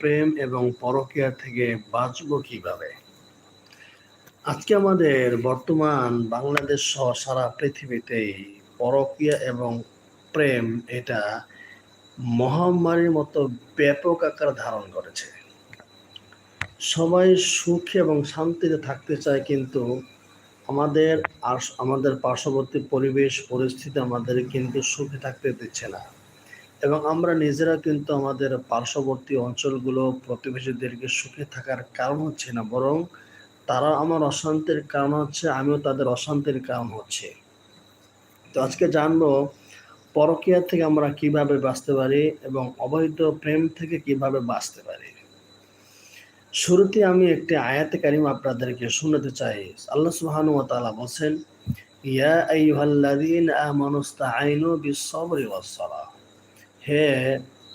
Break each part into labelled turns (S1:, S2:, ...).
S1: প্রেম এবং পরকীয়া থেকে বাঁচবো কীভাবে? আজকে আমাদের বর্তমান বাংলাদেশ সহ সারা পৃথিবীতেই পরকীয়া এবং প্রেম এটা মহামারীর মতো ব্যাপক আকার ধারণ করেছে। সবাই সুখে এবং শান্তিতে থাকতে চায়, কিন্তু আমাদের আমাদের পার্শ্ববর্তী পরিবেশ, পরিস্থিতি আমাদের কিন্তু সুখে থাকতে দিচ্ছে না। এবং আমরা নিজেরা কিন্তু আমাদের পার্শ্ববর্তী অঞ্চলগুলো প্রতিবেশীদেরকে সুখে থাকার কারণ হচ্ছে না, বরং তারা আমার অশান্তির কারণ হচ্ছে, আমিও তাদের অশান্তির কারণ হচ্ছে। তো আজকে জানব পরকীয়া থেকে আমরা কীভাবে বাঁচতে পারি এবং অবৈধ প্রেম থেকে কীভাবে বাঁচতে পারি। শুরুতে আমি একটি আয়াতে কারিম আপনাদেরকে শোনাতে চাই। আল্লাহ সুবহানাহু ওয়া তাআলা বলেন ইয়া আইয়ুহাল্লাযীনা আমানু ইসতাঈনু বিস-সাবরি হে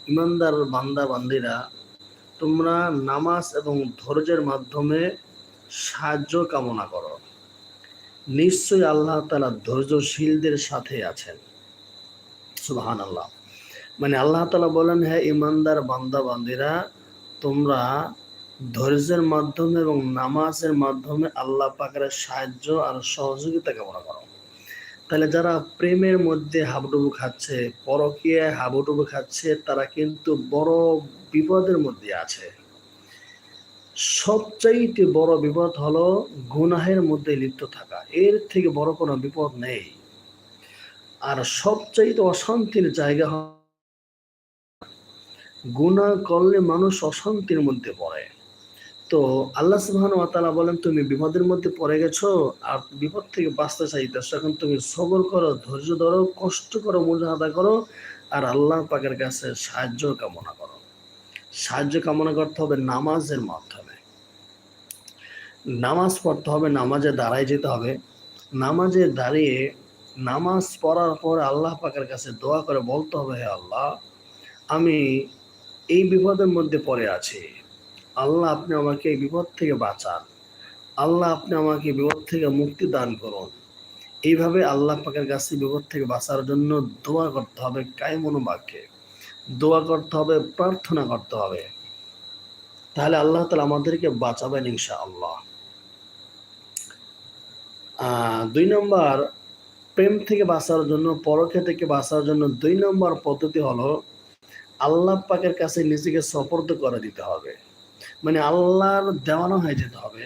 S1: ইমানদার বান্দা বান্দিরা, তোমরা নামাজ এবং ধৈর্যের মাধ্যমে সাহায্য কামনা করো। নিশ্চয়ই আল্লাহ তালা ধৈর্যশীলদের সাথে আছেন। সুবাহান আল্লাহ মানে আল্লাহ তালা বলেন হ্যাঁ ইমানদার বান্দা বান্দিরা, তোমরা ধৈর্যের মাধ্যমে এবং নামাজের মাধ্যমে আল্লাহ পাকের সাহায্য আর সহযোগিতা কামনা করো। তাহলে যারা প্রেমের মধ্যে হাবুডুবু খাচ্ছে, পরকীয়ায় হাবুডুবু খাচ্ছে, তারা কিন্তু বড় বিপদের মধ্যে আছে। সবচাইতে বড় বিপদ হলো গুনাহের মধ্যে লিপ্ত থাকা। এর থেকে বড় কোনো বিপদ নেই। আর সবচাইতে অশান্তির জায়গা গুনাহ করলে মানুষ অশান্তির মধ্যে পড়ে। তো আল্লাহ সুবহানাহু ওয়া তাআলা বলেন, তুমি বিপদের মধ্যে পড়ে গেছো আর বিপদ থেকে বাঁচতে চাইতেছো। এখন তুমি সবর করো, ধৈর্য ধরো, কষ্ট করো, মুজাহাদা করো আর আল্লাহ পাকের কাছে সাহায্য কামনা করো। সাহায্য কামনা করতে হবে নামাজের মাধ্যমে। নামাজ পড়তে হবে, নামাজে দাঁড়ায় যেতে হবে। নামাজে দাঁড়িয়ে নামাজ পড়ার পর আল্লাহ পাকের কাছে দোয়া করে বলতে হবে, হে আল্লাহ, আমি এই বিপদের মধ্যে পড়ে আছি। আল্লাহ আপনি আমাকে এই বিপদ থেকে বাঁচান। আল্লাহ আপনি আমাকে বিপদ থেকে মুক্তি দান করুন। এইভাবে আল্লাহ পাকের কাছে বিপদ থেকে বাঁচার জন্য দোয়া করতে হবে কায়মনো বাক্যে দোয়া করতে হবে, প্রার্থনা করতে হবে। তাহলে আল্লাহ তালা আমাদেরকে বাঁচাবেন ইনশা আল্লাহ দুই নম্বর, প্রেম থেকে বাঁচার জন্য, পরকে থেকে বাঁচার জন্য দুই নম্বর পদ্ধতি হলো আল্লাহ পাকের কাছে নিজেকে সপর্দ করে দিতে হবে। মানে আল্লাহর দেওয়ানো হয়ে যেতে হবে।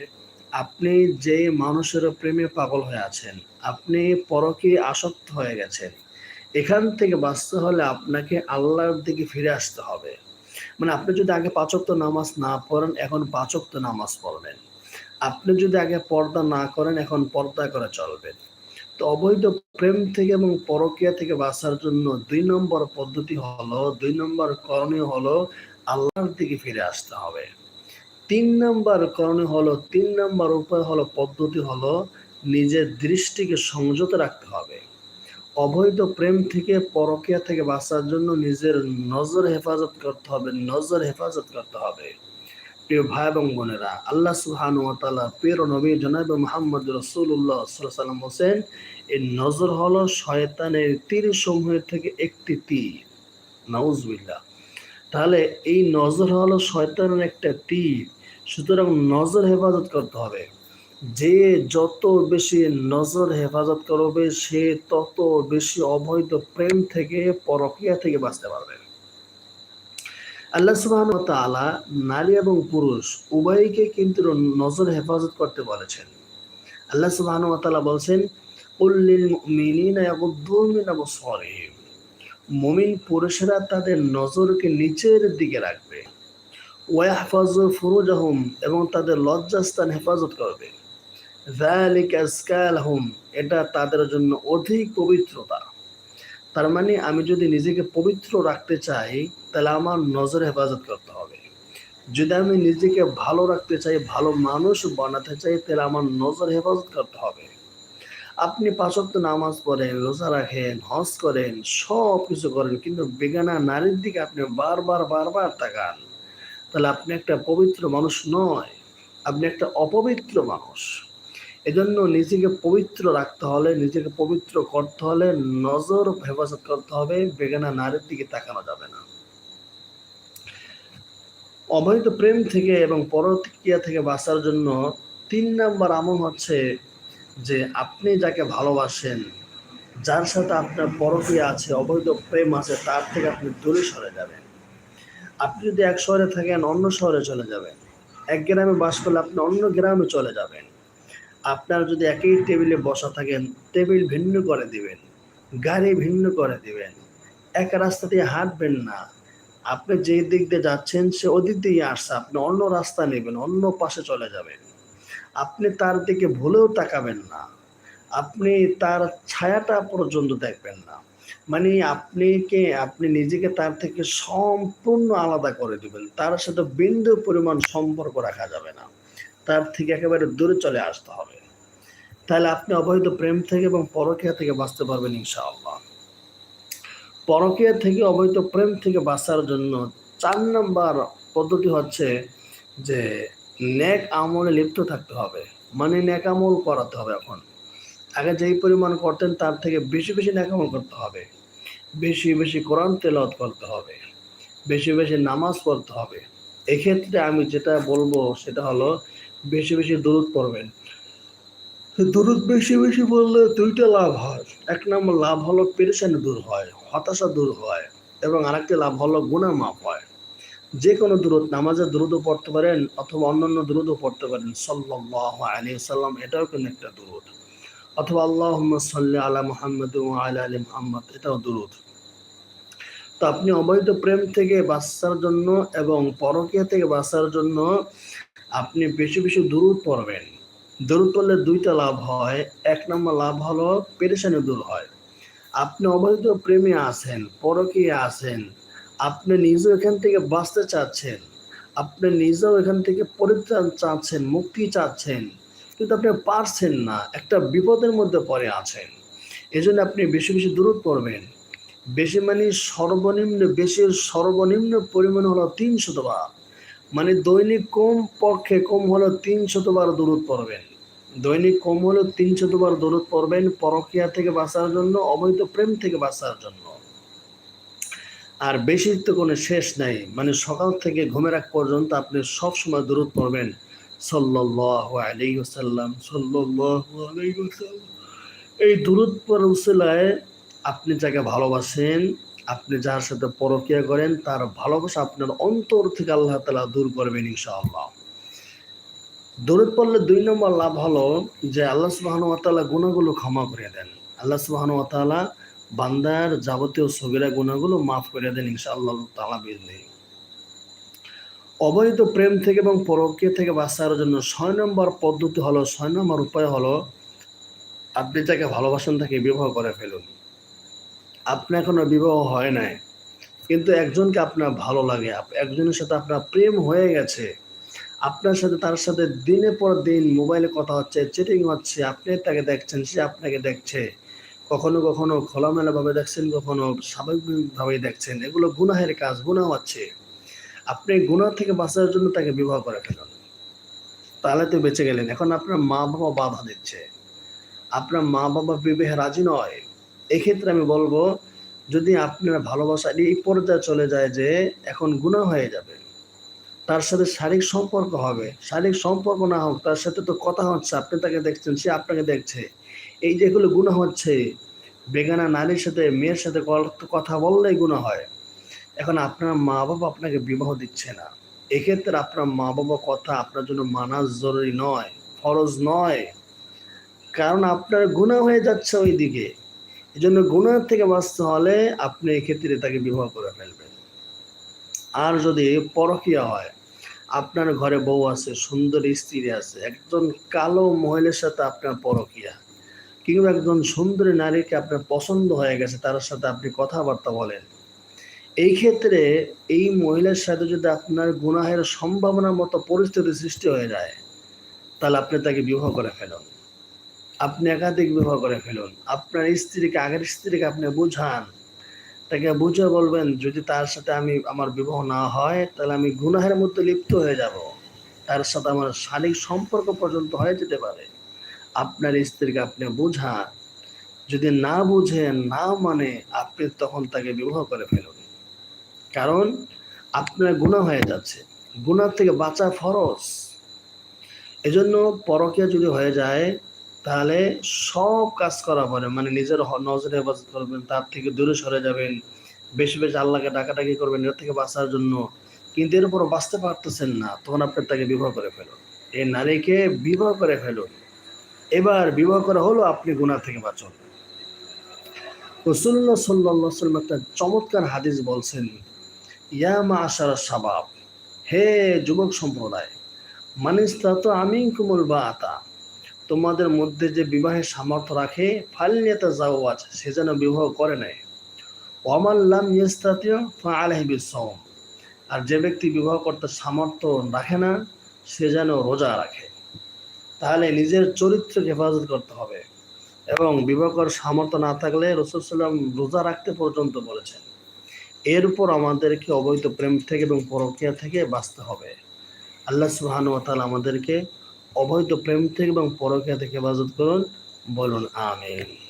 S1: আপনি যে মানুষের প্রেমে পাগল হয়ে আছেন, আপনি পরকে আসক্ত হয়ে গেছেন, এখান থেকে বাঁচতে হলে আপনাকে আল্লাহর দিকে ফিরে আসতে হবে। মানে আপনি যদি আগে পাচক্ত নামাজ না পড়েন, এখন পাচক্ত নামাজ পড়বেন। আপনি যদি আগে পর্দা না করেন, এখন পর্দা করে চলবেন। তো অবৈধ প্রেম থেকে এবং পরকিয়া থেকে বাঁচার জন্য দুই নম্বর পদ্ধতি হলো, দুই নম্বর করণীয় হলো আল্লাহর দিকে ফিরে আসতে হবে। তিন নম্বর করণীয় হলো, তিন নাম্বার উপায় হলো, পদ্ধতি হলো নিজের দৃষ্টিকে সংযত রাখতে হবে। অবৈধ প্রেম থেকে পরকিয়া থেকে বাঁচার জন্য নিজের নজর হেফাজত করতে হবে, নজর হেফাজত করতে হবে। প্রিয় ভাই এবং বোনেরা, আল্লাহ সুবহানাহু ওয়া তাআলা প্রিয় নবী জনাব মুহাম্মদ আলাইহি ওয়াসাল্লাম হোসেন এই নজর হলো শয়তানের তীর সমূহের থেকে একটি তীর। নাউজুবিল্লাহ। তাহলে এই নজর হলো শয়তানের একটা তীর। সুতরাং নজর হেফাজত করতে হবে। যে যত বেশি নজর হেফাজত করবে, সে তত বেশি অবৈধ প্রেম থেকে পরকীয়া থেকে বাঁচতে পারবে। আল্লাহ সুবহানাহু ওয়া তাআলা নারী এবং পুরুষ উভয়কে কিন্তু নজর হেফাজত করতে বলেছেন। আল্লাহ সুবহানাহু ওয়া তাআলা বলছেন মিন আবসারিহিম। পুরুষেরা তাদের নজরকে নিচের দিকে রাখবে। ওয়াহফাজু ফুরুজাহুম এবং তাদের লজ্জাস্থান হেফাজত করবে। যালিকা আজকা লাহুম এটা তাদের জন্য অধিক পবিত্রতা। তার মানে আমি যদি নিজেকে পবিত্র রাখতে চাই, তাহলে আমার নজর হেফাজত করতে হবে। যদি আমি নিজেকে ভালো রাখতে চাই, ভালো মানুষ বানাতে চাই, তাহলে আমার নজর হেফাজত করতে হবে। আপনি পাঁচক্ত নামাজ পড়েন, রোজা রাখেন, হজ করেন সব কিছু করেন, কিন্তু বেগানা নারীর দিকে আপনি বারবার বারবার তাকান। তাহলে আপনি একটা পবিত্র মানুষ নয়, আপনি একটা অপবিত্র মানুষ। এজন্য নিজেকে পবিত্র রাখতে হলে, নিজেকে পবিত্র করতে হলে নজর হেফাজত করতে হবে, বেগানা নারীর দিকে তাকানো যাবে না। অবৈধ প্রেম থেকে এবং পরক্রিয়া থেকে বাঁচার জন্য তিন নাম্বার আমল হচ্ছে যে আপনি যাকে ভালোবাসেন, যার সাথে আপনার পরক্রিয়া আছে অবৈধ প্রেম আছে, তার থেকে আপনি দূরে সরে যাবেন। আপনি যদি এক শহরে থাকেন, অন্য শহরে চলে যাবেন। এক গ্রামে বাস করলে আপনি অন্য গ্রামে চলে যাবেন। আপনার যদি একই টেবিলে বসা থাকেন, টেবিল ভিন্ন করে দিবেন, গাড়ি ভিন্ন করে দিবেন। এক রাস্তা দিয়ে হাঁটবেন না। আপনি যে দিক দিয়ে যাচ্ছেন, সে ওদিক দিয়ে আসছে। আপনি অন্য রাস্তা নেবেন, অন্য পাশে চলে যাবেন। আপনি তার দিকে ভুলেও তাকাবেন না। আপনি তার ছায়াটা পর্যন্ত দেখবেন না। মানে আপনি কে আপনি নিজেকে তার থেকে সম্পূর্ণ আলাদা করে দিবেন। তার সাথে বিন্দু পরিমাণ সম্পর্ক রাখা যাবে না। তার থেকে একেবারে দূরে চলে আসতে হবে। তাহলে আপনি অবৈধ প্রেম থেকে এবং পরকীয়া থেকে বাঁচতে পারবেন ইনশাআল্লাহ। পরকীয়া থেকে, অবৈধ প্রেম থেকে বাঁচার জন্য চার নম্বর পদ্ধতি হচ্ছে যে ন্যাক আমলে লিপ্ত থাকতে হবে। মানে ন্যাক আমল করাতে হবে এখন। আগে যেই পরিমাণ করতেন, তার থেকে বেশি বেশি নেক আমল করতে হবে। বেশি বেশি কোরআন তেলাওয়াত করতে হবে, বেশি বেশি নামাজ পড়তে হবে। এক্ষেত্রে আমি যেটা বলব সেটা হলো, বেশি বেশি দূরত পড়বেন। দূরত বেশি বেশি বললে দুইটা লাভ হয়। এক নম্বর লাভ হলো পেরেশানি দূর হয়, হতাশা দূর হয় এবং আরেকটি লাভ হলো গুণা মাপ হয়। যে কোনো দূরত নামাজের দ্রুত পড়তে পারেন অথবা অন্যান্য দ্রুত পড়তে পারেন। সাল্লাহ আলী সাল্লাম এটাও কিন্তু একটা দূরত অথবা আল্লাহ সাল্লি আলা মোহাম্মদ আলা আলী মোহাম্মদ, এটাও দূরত তো আপনি অবৈধ প্রেম থেকে বাঁচার জন্য এবং পরকীয়া থেকে বাঁচার জন্য আপনি বেশি বেশি দূরত পড়বেন। দূরত পড়লে দুইটা লাভ হয়। এক নম্বর লাভ হলো পেরেশানি দূর হয়। আপনি অবৈধ প্রেমে আছেন পরকীয়া আছেন, আপনি নিজেও এখান থেকে বাঁচতে চাচ্ছেন, আপনি নিজেও এখান থেকে পরিত্রাণ চাচ্ছেন, মুক্তি চাচ্ছেন কিন্তু আপনি পারছেন না, একটা বিপদের মধ্যে পড়ে আছেন। এজন্য আপনি বেশি বেশি দূরত পড়বেন। বেশি মানে সর্বনিম্ন বেশির সর্বনিম্ন পরিমাণ হলো তিন শতবার মানে দৈনিক কম পক্ষে কম হলো তিন শতবার দূরত পড়বেন। দৈনিক কম হলো তিন শতবার দূরত পড়বেন পরকিয়া থেকে বাঁচার জন্য, অবৈধ প্রেম থেকে বাঁচার জন্য। আর বেশি তো কোনো শেষ নাই। মানে সকাল থেকে ঘুমের আগ পর্যন্ত আপনি সবসময় দূরত পড়বেন। সাল্লাল্লাহু আলাইহি ওয়াসাল্লাম, সাল্লাল্লাহু আলাইহি ওয়াসাল্লাম। এই দূরত পর উসিলায় আপনি যাকে ভালোবাসেন, আপনি যার সাথে পরকিয়া করেন, তার ভালোবাসা আপনার অন্তর থেকে আল্লাহ তালা দূর করবেন ইনশাআল্লাহ। দূরত পড়লে দুই নম্বর লাভ হলো যে আল্লাহ সুবাহন তালা গুণাগুলো ক্ষমা করে দেন। আল্লাহ সুবাহন তালা বান্দার যাবতীয় সবিরা গুণাগুলো মাফ করে দেন ইনশাআল্লাহ তালা বিজলি অবৈধ প্রেম থেকে এবং পরকীয় থেকে বাঁচার জন্য ছয় নম্বর পদ্ধতি হলো, ছয় নম্বর উপায় হলো, আপনি যাকে ভালোবাসেন তাকে বিবাহ করে ফেলুন। আপনার এখনও বিবাহ হয় নাই, কিন্তু একজনকে আপনার ভালো লাগে একজনের সাথে আপনার প্রেম হয়ে গেছে, আপনার সাথে তার সাথে দিনের পর দিন মোবাইলে কথা হচ্ছে চেটিং হচ্ছে, আপনি তাকে দেখছেন, সে আপনাকে দেখছে, কখনো কখনো খোলামেলাভাবে দেখছেন, কখনো স্বাভাবিকভাবে দেখছেন, এগুলো গুনাহের কাজ গুণা হচ্ছে। আপনি গুণা থেকে বাঁচার জন্য তাকে বিবাহ করে ফেলুন। তাহলে তো বেঁচে গেলেন। এখন আপনার মা বাবা বাধা দিচ্ছে। আপনার মা বাবা বিবাহে রাজি নয়। এক্ষেত্রে আমি বলব, যদি আপনার ভালোবাসা এই পর্যায়ে চলে যায় যে এখন গুণা হয়ে যাবে, তার সাথে শারীরিক সম্পর্ক হবে, শারীরিক সম্পর্ক না হোক, তার সাথে তো কথা হচ্ছে, আপনি তাকে দেখছেন, সে আপনাকে দেখছে। এই যেগুলো গুণা হচ্ছে, বেগানা নারীর সাথে, মেয়ের সাথে কথা বললেই গুণা হয়। এখন আপনার মা বাবা আপনাকে বিবাহ দিচ্ছে না। এক্ষেত্রে আপনার মা বাবা কথা আপনার জন্য মানা জরুরি নয়, ফরজ নয়। কারণ আপনার গুণা হয়ে যাচ্ছে ওই দিকে এই জন্য গুণার থেকে বাঁচতে হলে আপনি এক্ষেত্রে তাকে বিবাহ করে ফেলবেন। আর যদি পরকিয়া হয়, আপনার ঘরে বউ আছে, সুন্দর স্ত্রী আছে, একজন কালো মহিলার সাথে আপনার পরকিয়া, কিংবা একজন সুন্দরী নারীকে আপনার পছন্দ হয়ে গেছে, তার সাথে আপনি কথাবার্তা বলেন। এই ক্ষেত্রে এই মহিলার সাথে যদি আপনার গুনাহের সম্ভাবনার মতো পরিস্থিতি সৃষ্টি হয়ে যায়, তাহলে আপনি তাকে বিবাহ করে ফেলুন। আপনি একাধিক বিবাহ করে ফেলুন। আপনার স্ত্রীকে, আগের স্ত্রীকে আপনি বুঝান। তাকে বুঝে বলবেন, যদি তার সাথে আমি, আমার বিবাহ না হয়, তাহলে আমি গুনাহের মধ্যে লিপ্ত হয়ে যাব। তার সাথে আমার শারীরিক সম্পর্ক পর্যন্ত হয়ে যেতে পারে। আপনার স্ত্রীকে আপনি বুঝান। যদি না বুঝেন, না মানে আপনি তখন তাকে বিবাহ করে ফেলুন। কারণ আপনার গুণা হয়ে যাচ্ছে। গুনার থেকে বাঁচা ফরজ। এজন্য পরকিয়া যদি হয়ে যায়, তাহলে সব কাজ করা পরে মানে নিজের নজরে হেফাজত করবেন, তার থেকে দূরে সরে যাবেন। বেশি বেশি আল্লাহকে ডাকাডাকি করবেন, এর থেকে বাঁচার জন্য। কিন্তু এর উপরও বাঁচতে পারতেছেন না, তখন আপনি তাকে বিবাহ করে ফেলুন। এই নারীকে বিবাহ করে ফেলুন। এবার বিবাহ করা হলো, আপনি গুণা থেকে বাঁচুন। রসুল্লাহ সাল্লাহ সাল্লাম একটা চমৎকার হাদিস বলছেন ইয়া মা আশার হে যুবক সম্প্রদায়, মানিস্তা তো আমি কুমল বা আতা তোমাদের মধ্যে যে বিবাহের সামর্থ্য রাখে ফালিয়াতে আছে সে যেন বিবাহ করে নেয়। ওয়ামাল্লাম ইয়েস্তাতীয় ফা বিসম আর যে ব্যক্তি বিবাহ করতে সামর্থ্য রাখে না, সে যেন রোজা রাখে। তাহলে নিজের চরিত্রকে হেফাজত করতে হবে এবং বিবাহ করার সামর্থ্য না থাকলে রসুল সাল্লাম রোজা রাখতে পর্যন্ত বলেছেন। এর উপর আমাদেরকে অবৈধ প্রেম থেকে এবং পরকিয়া থেকে বাঁচতে হবে। আল্লাহ সুবহান ওয়া তাআলা আমাদেরকে অবৈধ প্রেম থেকে এবং পরকিয়া থেকে হেফাজত করুন। বলুন, আমিন।